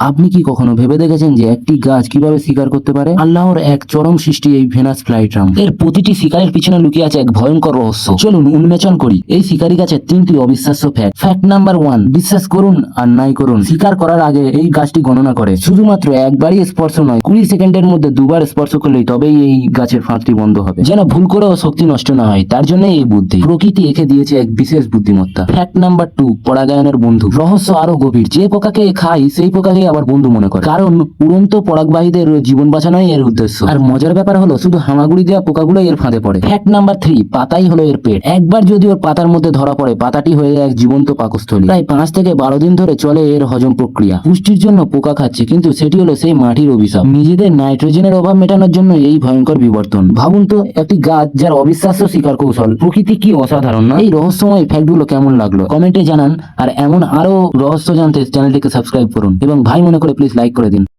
আপনি কি কখনো ভেবে দেখেছেন যে একটি গাছ কীভাবে শিকার করতে পারে? আল্লাহর এক চরম সৃষ্টি এই ভেনাস ফ্লাইট্রাম। এর প্রতিটি শিকারের পিছনে লুকিয়ে আছে এক ভয়ঙ্কর রহস্য। চলুন উন্মোচন করি। এই শিকারি গাছের তিনটি অবিশ্বাস্য ফ্যাক্ট ফ্যাক্ট নাম্বার ওয়ান বিশ্বাস করুন আর নাই করুন। শিকার করার আগে এই গাছটি গণনা করে। শুধুমাত্র একবারই স্পর্শ নয়, কুড়ি সেকেন্ডের মধ্যে দুবার স্পর্শ করলেই তবেই এই গাছের ফাঁকটি বন্ধ হবে। যেন ভুল করেও শক্তি নষ্ট না হয়, তার জন্য এই বুদ্ধি। প্রকৃতি একে দিয়েছে এক বিশেষ বুদ্ধিমত্তা। ফ্যাক্ট নাম্বার টু পরাগায়নের বন্ধু। রহস্য আরও গভীর। যে পোকাকে খাই সেই পোকাকে আবার বন্ধু মনে করে। কারণ উড়ন্ত পরাগবাহীদের জীবন বাঁচানোই এর উদ্দেশ্য। আর মজার ব্যাপার হলো, শুধু হামাগুড়ি দেওয়া পোকাগুলো এর ফাঁদে পড়ে। ফ্যাক্ট নাম্বার থ্রি পাতাই হলো এর পেট। একবার যদি ওর পাতার মধ্যে ধরা পড়ে, পাতাটি হয়ে এক জীবন্ত পাকস্থলী। প্রায় পাঁচ থেকে বারো দিন ধরে চলে এর হজম প্রক্রিয়া। পুষ্টির জন্য পোকা খাচ্ছে, কিন্তু সেটি হলো সেই মাটির অভিশাপ। নিজেদের নাইট্রোজেনের অভাব মেটানোর জন্য এই ভয়ঙ্কর বিবর্তন। ভাবুন তো, একটি গাছ যার অবিশ্বাস্য শিকার কৌশল। প্রকৃতি কি অসাধারণ, না? এই রহস্যময় ফ্যাক্টগুলো কেমন লাগল? কমেন্টে জানান, আর এমন আরও রহস্য জানতে চ্যানেলটিকে সাবস্ক্রাইব করুন। এবং ভাই মনে করে প্লিজ লাইক করে দিন।